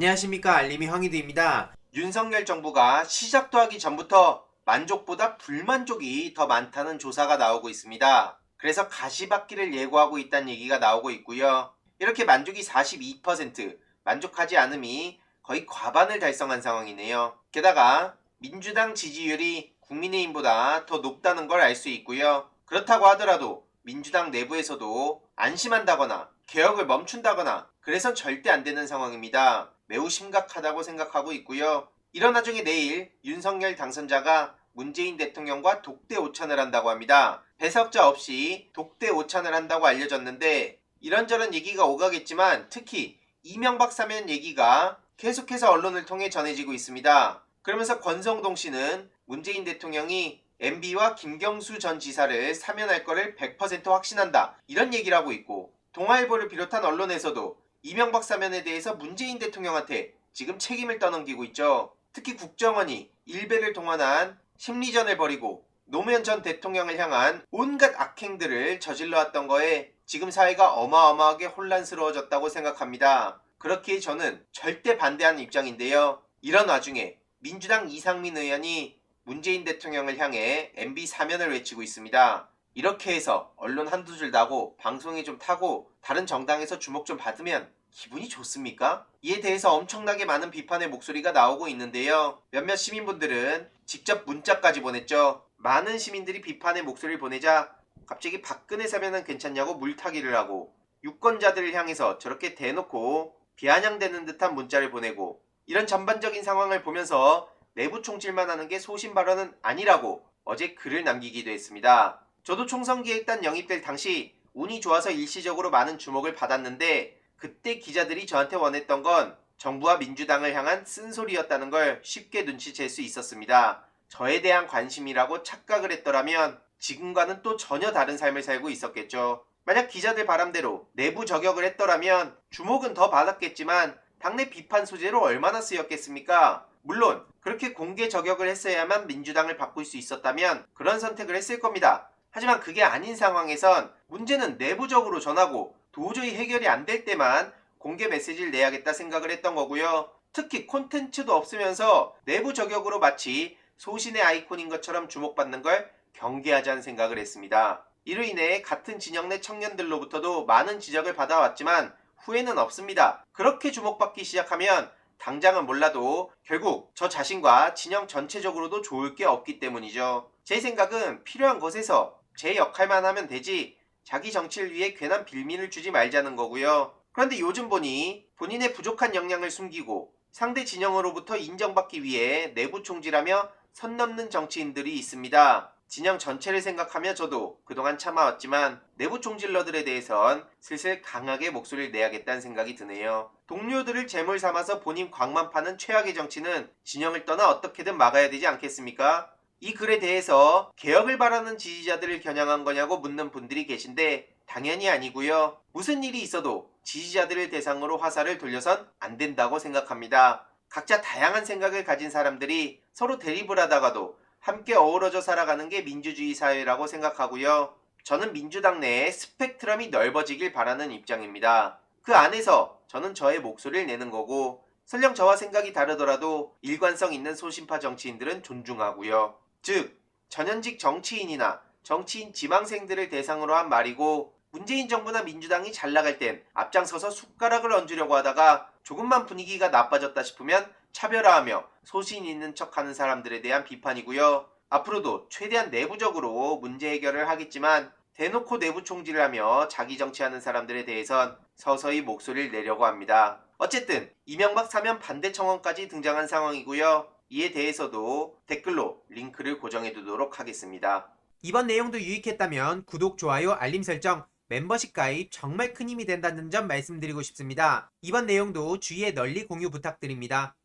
안녕하십니까 알림이 황희두입니다. 윤석열 정부가 시작도 하기 전부터 만족보다 불만족이 더 많다는 조사가 나오고 있습니다. 그래서 가시밭기를 예고하고 있다는 얘기가 나오고 있고요. 이렇게 만족이 42%, 만족하지 않음이 거의 과반을 달성한 상황이네요. 게다가 민주당 지지율이 국민의힘보다 더 높다는 걸 알 수 있고요. 그렇다고 하더라도 민주당 내부에서도 안심한다거나 개혁을 멈춘다거나 그래선 절대 안 되는 상황입니다. 매우 심각하다고 생각하고 있고요. 이런 와중에 내일 윤석열 당선자가 문재인 대통령과 독대 오찬을 한다고 합니다. 배석자 없이 독대 오찬을 한다고 알려졌는데 이런저런 얘기가 오가겠지만 특히 이명박 사면 얘기가 계속해서 언론을 통해 전해지고 있습니다. 그러면서 권성동 씨는 문재인 대통령이 MB와 김경수 전 지사를 사면할 거를 100% 확신한다. 이런 얘기를 하고 있고 동아일보를 비롯한 언론에서도 이명박 사면에 대해서 문재인 대통령한테 지금 책임을 떠넘기고 있죠. 특히 국정원이 일베를 동원한 심리전을 벌이고 노무현 전 대통령을 향한 온갖 악행들을 저질러 왔던 거에 지금 사회가 어마어마하게 혼란스러워졌다고 생각합니다. 그렇기에 저는 절대 반대하는 입장인데요. 이런 와중에 민주당 이상민 의원이 문재인 대통령을 향해 MB 사면을 외치고 있습니다. 이렇게 해서 언론 한두 줄 나고 방송에 좀 타고 다른 정당에서 주목 좀 받으면 기분이 좋습니까? 이에 대해서 엄청나게 많은 비판의 목소리가 나오고 있는데요. 몇몇 시민분들은 직접 문자까지 보냈죠. 많은 시민들이 비판의 목소리를 보내자 갑자기 박근혜 사면은 괜찮냐고 물타기를 하고 유권자들을 향해서 저렇게 대놓고 비아냥대는 듯한 문자를 보내고 이런 전반적인 상황을 보면서 내부 총질만 하는 게 소신 발언은 아니라고 어제 글을 남기기도 했습니다. 저도 총선기획단 영입될 당시 운이 좋아서 일시적으로 많은 주목을 받았는데 그때 기자들이 저한테 원했던 건 정부와 민주당을 향한 쓴소리였다는 걸 쉽게 눈치챌 수 있었습니다. 저에 대한 관심이라고 착각을 했더라면 지금과는 또 전혀 다른 삶을 살고 있었겠죠. 만약 기자들 바람대로 내부 저격을 했더라면 주목은 더 받았겠지만 당내 비판 소재로 얼마나 쓰였겠습니까? 물론 그렇게 공개 저격을 했어야만 민주당을 바꿀 수 있었다면 그런 선택을 했을 겁니다. 하지만 그게 아닌 상황에선 문제는 내부적으로 전하고 도저히 해결이 안 될 때만 공개 메시지를 내야겠다 생각을 했던 거고요. 특히 콘텐츠도 없으면서 내부 저격으로 마치 소신의 아이콘인 것처럼 주목받는 걸 경계하자는 생각을 했습니다. 이로 인해 같은 진영 내 청년들로부터도 많은 지적을 받아왔지만 후회는 없습니다. 그렇게 주목받기 시작하면 당장은 몰라도 결국 저 자신과 진영 전체적으로도 좋을 게 없기 때문이죠. 제 생각은 필요한 곳에서 제 역할만 하면 되지 자기 정치를 위해 괜한 빌미를 주지 말자는 거고요. 그런데 요즘 보니 본인의 부족한 역량을 숨기고 상대 진영으로부터 인정받기 위해 내부 총질하며 선 넘는 정치인들이 있습니다. 진영 전체를 생각하며 저도 그동안 참아왔지만 내부 총질러들에 대해선 슬슬 강하게 목소리를 내야겠다는 생각이 드네요. 동료들을 재물 삼아서 본인 광만 파는 최악의 정치는 진영을 떠나 어떻게든 막아야 되지 않겠습니까? 이 글에 대해서 개혁을 바라는 지지자들을 겨냥한 거냐고 묻는 분들이 계신데 당연히 아니고요. 무슨 일이 있어도 지지자들을 대상으로 화살을 돌려선 안 된다고 생각합니다. 각자 다양한 생각을 가진 사람들이 서로 대립을 하다가도 함께 어우러져 살아가는 게 민주주의 사회라고 생각하고요. 저는 민주당 내에 스펙트럼이 넓어지길 바라는 입장입니다. 그 안에서 저는 저의 목소리를 내는 거고 설령 저와 생각이 다르더라도 일관성 있는 소신파 정치인들은 존중하고요. 즉 전현직 정치인이나 정치인 지망생들을 대상으로 한 말이고 문재인 정부나 민주당이 잘 나갈 땐 앞장서서 숟가락을 얹으려고 하다가 조금만 분위기가 나빠졌다 싶으면 차별화하며 소신 있는 척하는 사람들에 대한 비판이고요. 앞으로도 최대한 내부적으로 문제 해결을 하겠지만 대놓고 내부 총질을 하며 자기 정치하는 사람들에 대해선 서서히 목소리를 내려고 합니다. 어쨌든 이명박 사면 반대 청원까지 등장한 상황이고요. 이에 대해서도 댓글로 링크를 고정해 두도록 하겠습니다. 이번 내용도 유익했다면 구독, 좋아요, 알림 설정, 멤버십 가입 정말 큰 힘이 된다는 점 말씀드리고 싶습니다. 이번 내용도 주위에 널리 공유 부탁드립니다.